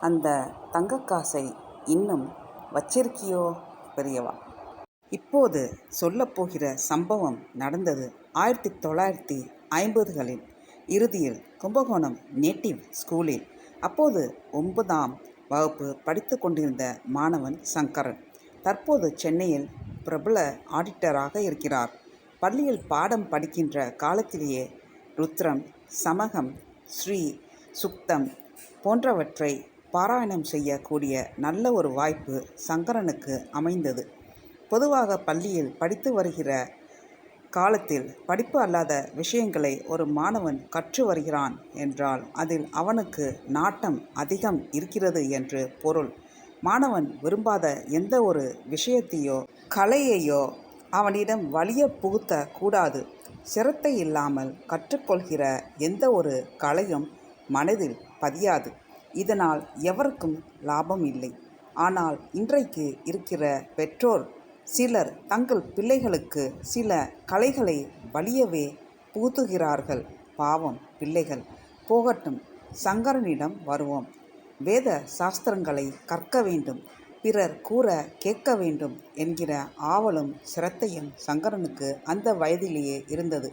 அந்த தங்கக்காசை இன்னும் வச்சிருக்கியோ பெரியவா? இப்போது சொல்லப்போகிற சம்பவம் நடந்தது ஆயிரத்தி தொள்ளாயிரத்தி ஐம்பதுகளின் இறுதியில் கும்பகோணம் நேட்டிவ் ஸ்கூலில். அப்போது ஒன்பதாம் வகுப்பு படித்து கொண்டிருந்த மாணவன் சங்கரன் தற்போது சென்னையில் பிரபல ஆடிட்டராக இருக்கிறார். பள்ளியில் பாடம் படிக்கின்ற காலத்திலேயே ருத்ரம் சமகம் ஸ்ரீ சுக்தம் போன்றவற்றை பாராயணம் செய்யக்கூடிய நல்ல ஒரு வாய்ப்பு சங்கரனுக்கு அமைந்தது. பொதுவாக பள்ளியில் படித்து வருகிற காலத்தில் படிப்பு அல்லாத விஷயங்களை ஒரு மாணவன் கற்று வருகிறான் என்றால் அதில் அவனுக்கு நாட்டம் அதிகம் இருக்கிறது என்று பொருள். மாணவன் விரும்பாத எந்த ஒரு விஷயத்தையோ கலையையோ அவனிடம் வலிய புகுத்த கூடாது. சிரத்தை இல்லாமல் கற்றுக்கொள்கிற எந்த ஒரு கலையும் மனதில் பதியாது. இதனால் எவருக்கும் லாபம் இல்லை. ஆனால் இன்றைக்கு இருக்கிற பெற்றோர் சிலர் தங்கள் பிள்ளைகளுக்கு சில கலைகளை வலியவே புகுத்துகிறார்கள். பாவம் பிள்ளைகள். போகட்டும் சங்கரனிடம் வருவோம். வேத சாஸ்திரங்களை கற்க வேண்டும். பிறர் கூற கேட்க வேண்டும் என்கிற ஆவலும் சிரத்தையும் சங்கரனுக்கு அந்த வயதிலேயே இருந்தது.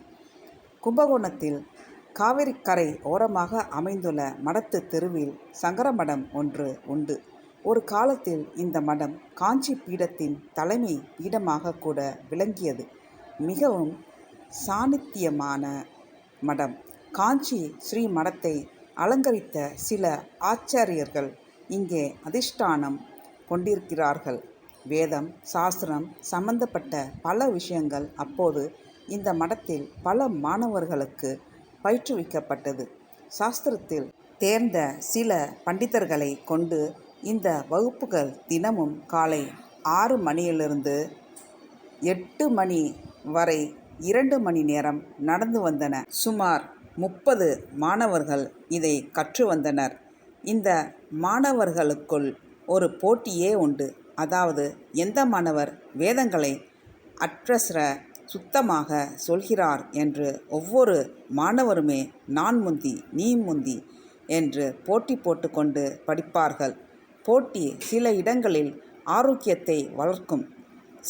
கும்பகோணத்தில் காவிரிக்கரை ஓரமாக அமைந்துள்ள மடத்து தெருவில் சங்கர மடம் ஒன்று உண்டு. ஒரு காலத்தில் இந்த மடம் காஞ்சி பீடத்தின் தலைமை பீடமாக கூட விளங்கியது. மிகவும் சாநித்தியமான மடம். காஞ்சி ஸ்ரீ மடத்தை அலங்கரித்த சில ஆச்சாரியர்கள் இங்கே அதிஷ்டானம் கொண்டிருக்கிறார்கள். வேதம் சாஸ்திரம் சம்பந்தப்பட்ட பல விஷயங்கள் அப்போது இந்த மடத்தில் பல மாணவர்களுக்கு பயிற்றுவிக்கப்பட்டது. சாஸ்திரத்தில் தேர்ந்த சில பண்டிதர்களை கொண்டு இந்த வகுப்புகள் தினமும் காலை ஆறு மணியிலிருந்து எட்டு மணி வரை இரண்டு மணி நேரம் நடந்து வந்தன. சுமார் முப்பது மாணவர்கள் இதை கற்று வந்தனர். இந்த மாணவர்களுக்குள் ஒரு போட்டியே உண்டு. அதாவது எந்த மாணவர் வேதங்களை அற்றஸ்ர சுத்தமாக சொல்கிறார் என்று ஒவ்வொரு மாணவருமே நான் முந்தி நீ முந்தி என்று போட்டி போட்டுக்கொண்டு படிப்பார்கள். போட்டி சில இடங்களில் ஆரோக்கியத்தை வளர்க்கும்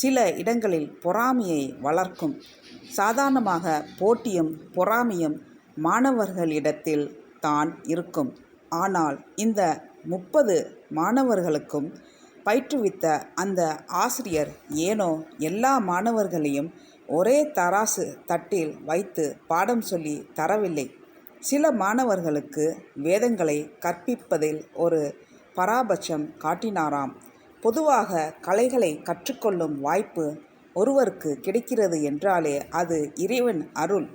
சில இடங்களில் பொறாமையை வளர்க்கும். சாதாரணமாக போட்டியும் பொறாமையும் மாணவர்களிடத்தில் தான் இருக்கும். ஆனால் இந்த முப்பது மாணவர்களுக்கும் பயிற்றுவித்த அந்த ஆசிரியர் ஏனோ எல்லா மாணவர்களையும் ஒரே தராசு தட்டில் வைத்து பாடம் சொல்லி தரவில்லை. சில மாணவர்களுக்கு வேதங்களை கற்பிப்பதில் ஒரு பராபட்சம் காட்டினாராம். பொதுவாக கலைகளை கற்றுக்கொள்ளும் வாய்ப்பு ஒருவருக்கு கிடைக்கிறது என்றாலே அது இறைவன் அருள்.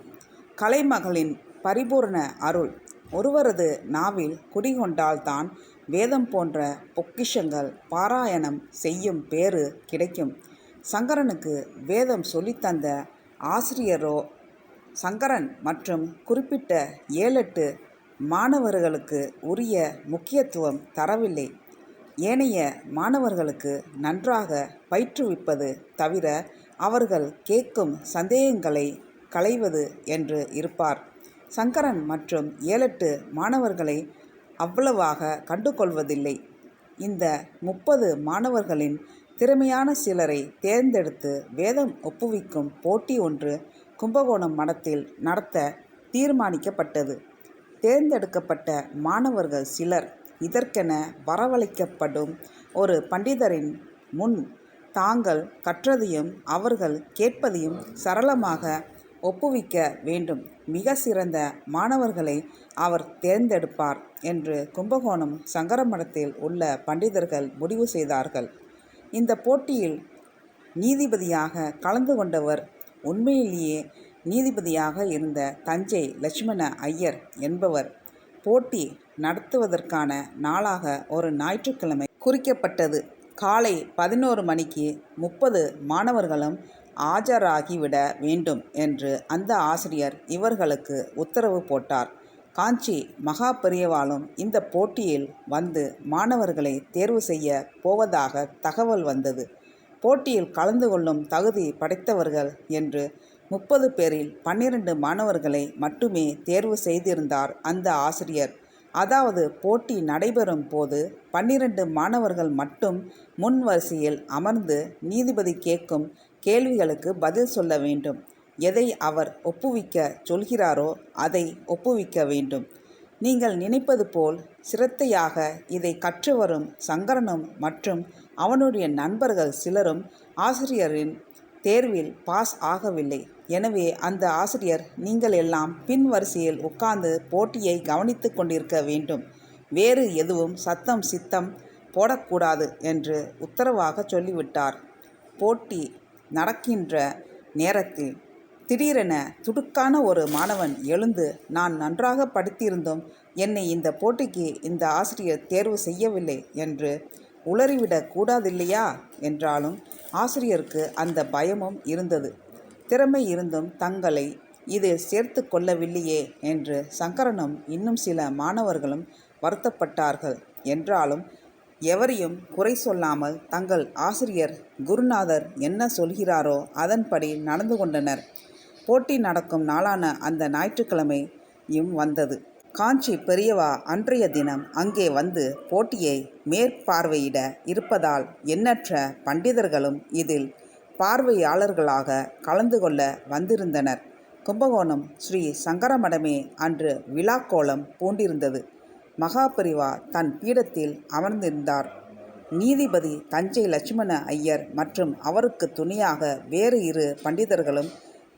கலைமகளின் பரிபூர்ண அருள். ஒருவரது நாவில் குடிகொண்டால்தான் வேதம் போன்ற பொக்கிஷங்கள் பாராயணம் செய்யும் பேறு கிடைக்கும். சங்கரனுக்கு வேதம் சொல்லித்தந்த ஆசிரியரோ சங்கரன் மற்றும் குறிப்பிட்ட ஏழெட்டு மாணவர்களுக்கு உரிய முக்கியத்துவம் தரவில்லை. ஏனைய மாணவர்களுக்கு நன்றாக பயிற்றுவிப்பது தவிர அவர்கள் கேட்கும் சந்தேகங்களை களைவது என்று இருப்பார். சங்கரன் மற்றும் ஏழெட்டு மாணவர்களை அவ்வளவாக கண்டுகொள்வதில்லை. இந்த முப்பது மாணவர்களின் திறமையான சிலரை தேர்ந்தெடுத்து வேதம் ஒப்புவிக்கும் போட்டி ஒன்று கும்பகோணம் மடத்தில் நடத்த தீர்மானிக்கப்பட்டது. தேர்ந்தெடுக்கப்பட்ட மாணவர்கள் சிலர் இதற்கென வரவழைக்கப்படும் ஒரு பண்டிதரின் முன் தாங்கள் கற்றதையும் அவர்கள் கேட்பதையும் சரளமாக ஒப்புவிக்க வேண்டும். மிக சிறந்த மாணவர்களை அவர் தேர்ந்தெடுப்பார் என்று கும்பகோணம் சங்கரமடத்தில் உள்ள பண்டிதர்கள் முடிவு செய்தார்கள். இந்த போட்டியில் நீதிபதியாக கலந்து கொண்டவர் உண்மையிலேயே நீதிபதியாக இருந்த தஞ்சை லட்சுமண ஐயர் என்பவர் போட்டி நடத்துவதற்கான நாளாக ஒரு ஞாயிற்றுக்கிழமை குறிக்கப்பட்டது. காலை பதினோரு மணிக்கு முப்பது மாணவர்களும் ஆஜராகிவிட வேண்டும் என்று அந்த ஆசிரியர் இவர்களுக்கு உத்தரவு போட்டார். காஞ்சி மகா பெரியவாளும் இந்த போட்டியில் வந்து மாணவர்களை தேர்வு செய்ய போவதாக தகவல் வந்தது. போட்டியில் கலந்து கொள்ளும் தகுதி படைத்தவர்கள் என்று முப்பது பேரில் பன்னிரண்டு மாணவர்களை மட்டுமே தேர்வு செய்திருந்தார் அந்த ஆசிரியர். அதாவது போட்டி நடைபெறும் போது பன்னிரண்டு மாணவர்கள் மட்டும் முன் வரிசையில் அமர்ந்து நீதிபதி கேட்கும் கேள்விகளுக்கு பதில் சொல்ல வேண்டும். எதை அவர் ஒப்புவிக்க சொல்கிறாரோ அதை ஒப்புவிக்க வேண்டும். நீங்கள் நினைப்பது போல் சிரத்தையாக இதை கற்று வரும் சங்கரனும் மற்றும் அவனுடைய நண்பர்கள் சிலரும் ஆசிரியரின் தேர்வில் பாஸ் ஆகவில்லை. எனவே அந்த ஆசிரியர் நீங்கள் எல்லாம் பின் வரிசையில் உட்கார்ந்து போட்டியை கவனித்து கொண்டிருக்க வேண்டும். வேறு எதுவும் சத்தம் சித்தம் போடக்கூடாது என்று உத்தரவாக சொல்லிவிட்டார். போட்டி நடக்கின்ற நேரத்தில் திடீரென துடுக்கான ஒரு மாணவன் எழுந்து நான் நன்றாக படித்திருந்தும். என்னை இந்த போட்டிக்கு இந்த ஆசிரியர் தேர்வு செய்யவில்லை என்று உளறிவிடக் கூடாதில்லையா? என்றாலும் ஆசிரியருக்கு அந்த பயமும் இருந்தது. திறமை இருந்தும் தங்களை இது சேர்த்து கொள்ளவில்லையே என்று சங்கரனும் இன்னும் சில மாணவர்களும் வருத்தப்பட்டார்கள். என்றாலும் எவரையும் குறை சொல்லாமல் தங்கள் ஆசிரியர் குருநாதர் என்ன சொல்கிறாரோ அதன்படி நடந்து கொண்டனர். போட்டி நடக்கும் நாளான அந்த ஞாயிற்றுக்கிழமையும் வந்தது. காஞ்சி பெரியவா அன்றைய தினம் அங்கே வந்து போட்டியை மேற்பார்வையிட இருப்பதால் எண்ணற்ற பண்டிதர்களும் இதில் பார்வையாளர்களாக கலந்து கொள்ள வந்திருந்தனர். கும்பகோணம் ஸ்ரீ சங்கரமடமே அன்று விழாக்கோலம் பூண்டிருந்தது. மகாபரிவா தன் பீடத்தில் அமர்ந்திருந்தார். நீதிபதி தஞ்சை லட்சுமண ஐயர் மற்றும் அவருக்கு துணையாக வேறு இரு பண்டிதர்களும்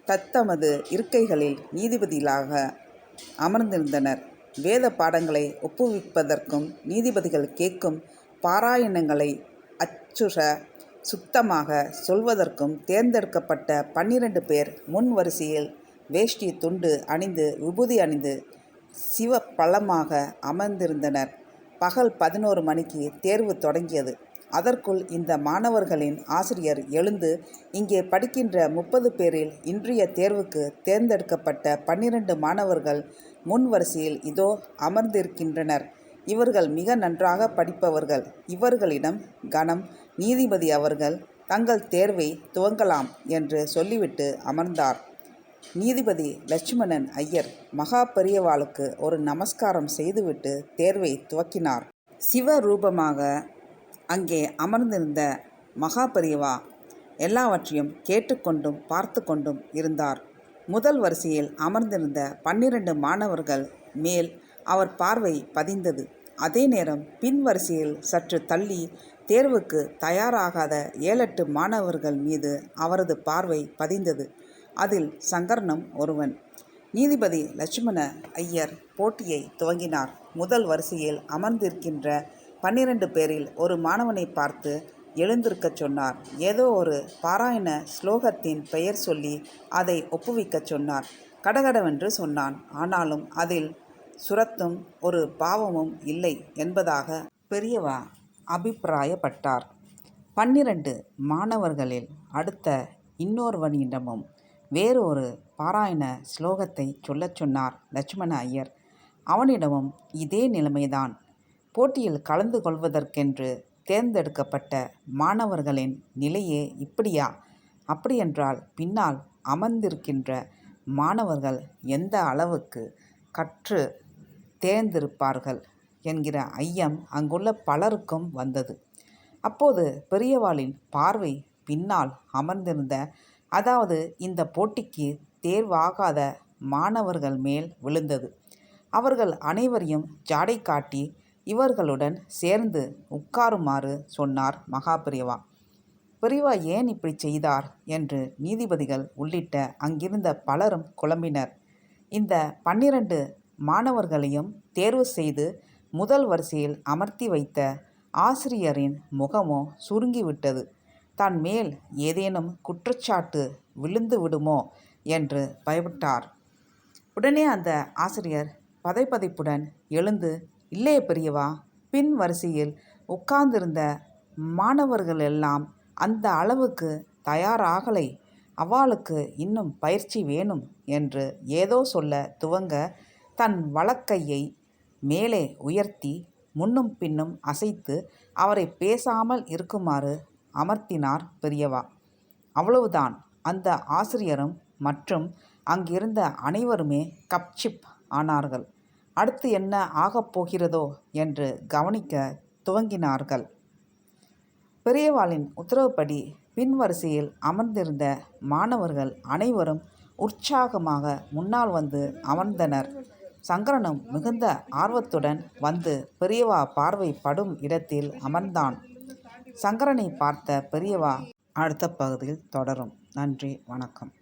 தத்தமது இருக்கைகளில் நீதிபதிகளாக அமர்ந்திருந்தனர். வேத பாடங்களை ஒப்புவிப்பதற்கும் நீதிபதிகள் கேட்கும் பாராயணங்களை அச்சுற சுத்தமாக சொல்வதற்கும் தேர்ந்தெடுக்கப்பட்ட பன்னிரண்டு பேர் முன் வரிசையில் வேஷ்டி துண்டு அணிந்து விபூதி அணிந்து சிவ பள்ளமாக அமர்ந்திருந்தனர். பகல் பதினோரு மணிக்கு தேர்வு தொடங்கியது. அதற்குள் இந்த மாணவர்களின் ஆசிரியர் எழுந்து இங்கே படிக்கின்ற முப்பது பேரில் இன்றைய தேர்வுக்கு தேர்ந்தெடுக்கப்பட்ட பன்னிரண்டு மாணவர்கள் முன் வரிசையில் இதோ அமர்ந்திருக்கின்றனர். இவர்கள் மிக நன்றாக படிப்பவர்கள். இவர்களிடம் கணம் நீதிபதி அவர்கள் தங்கள் தேர்வை துவங்கலாம் என்று சொல்லிவிட்டு அமர்ந்தார். நீதிபதி லட்சுமணன் ஐயர் மகா பெரியவாளுக்கு ஒரு நமஸ்காரம் செய்துவிட்டு தேர்வை துவக்கினார். சிவரூபமாக அங்கே அமர்ந்திருந்த மகாபிரியவா எல்லாவற்றையும் கேட்டுக்கொண்டும் பார்த்து கொண்டும் இருந்தார். முதல் வரிசையில் அமர்ந்திருந்த பன்னிரண்டு மாணவர்கள் மேல் அவர் பார்வை பதிந்தது. அதே நேரம் பின் வரிசையில் சற்று தள்ளி தேர்வுக்கு தயாராகாத ஏழெட்டு மாணவர்கள் மீது அவரது பார்வை பதிந்தது. அதில் சங்கர்ணம் ஒருவன். நீதிபதி லட்சுமண ஐயர் போட்டியை துவங்கினார். முதல் வரிசையில் அமர்ந்திருக்கின்ற பன்னிரண்டு பேரில் ஒரு மாணவனை பார்த்து எழுந்திருக்கச் சொன்னார். ஏதோ ஒரு பாராயண ஸ்லோகத்தின் பெயர் சொல்லி அதை ஒப்புவிக்கச் சொன்னார். கடகடவென்று சொன்னான். ஆனாலும் அதில் சுரத்தும் ஒரு பாவமும் இல்லை என்பதாக பெரியவா அபிப்பிராயப்பட்டார். பன்னிரண்டு மாணவர்களில் அடுத்த இன்னொருவனிடமும் வேறு ஒரு பாராயண ஸ்லோகத்தை சொல்லச் சொன்னார் லட்சுமண ஐயர். அவனிடமும் இதே நிலைமைதான். போட்டியில் கலந்து கொள்வதற்கென்று தேர்ந்தெடுக்கப்பட்ட மாணவர்களின் நிலையே இப்படியா? அப்படியென்றால் பின்னால் அமர்ந்திருக்கின்ற மாணவர்கள் எந்த அளவுக்கு கற்று தேர்ந்திருப்பார்கள் என்கிற ஐயம் அங்குள்ள பலருக்கும் வந்தது. அப்போது பெரியவாளின் பார்வை பின்னால் அமர்ந்திருந்த அதாவது இந்த போட்டிக்கு தேர்வாகாத மாணவர்கள் மேல் விழுந்தது. அவர்கள் அனைவரையும் ஜாடை காட்டி இவர்களுடன் சேர்ந்து உட்காருமாறு சொன்னார் மகாபிரிவா பிரிவா ஏன் இப்படி செய்தார்? என்று நீதிபதிகள் உள்ளிட்ட அங்கிருந்த பலரும் குழம்பினர். இந்த பன்னிரண்டு மாணவர்களையும் தேர்வு செய்து முதல் வரிசையில் அமர்த்தி வைத்த ஆசிரியரின் முகமோ சுருங்கிவிட்டது. தன் மேல் ஏதேனும் குற்றச்சாட்டு விழுந்து விடுமோ என்று பயப்பட்டார். உடனே அந்த ஆசிரியர் பதைப்பதைப்புடன் எழுந்து இல்லையே பெரியவா? பின் வரிசையில் உட்கார்ந்திருந்த மாணவர்கள் எல்லாம் அந்த அளவுக்கு தயாராகலை. அவளுக்கு இன்னும் பயிற்சி வேணும் என்று ஏதோ சொல்ல துவங்க தன் வழக்கையை மேலே உயர்த்தி முன்னும் பின்னும் அசைத்து அவரை பேசாமல் இருக்குமாறு அமர்த்தினார் பெரியவா. அவ்வளவுதான். அந்த ஆசிரியரும் மற்றும் அங்கிருந்த அனைவருமே கப்சிப் ஆனார்கள். அடுத்து என்ன ஆகப் போகிறதோ என்று கவனிக்க துவங்கினார்கள். பெரியவாளின் உத்தரவுப்படி பின்வரிசையில் அமர்ந்திருந்த மாணவர்கள் அனைவரும் உற்சாகமாக முன்னால் வந்து அமர்ந்தனர். சங்கரனும் மிகுந்த ஆர்வத்துடன் வந்து பெரியவா பார்வை படும் இடத்தில் அமர்ந்தான். சங்கரனை பார்த்த பெரியவா அடுத்த பகுதியில் தொடரும். நன்றி வணக்கம்.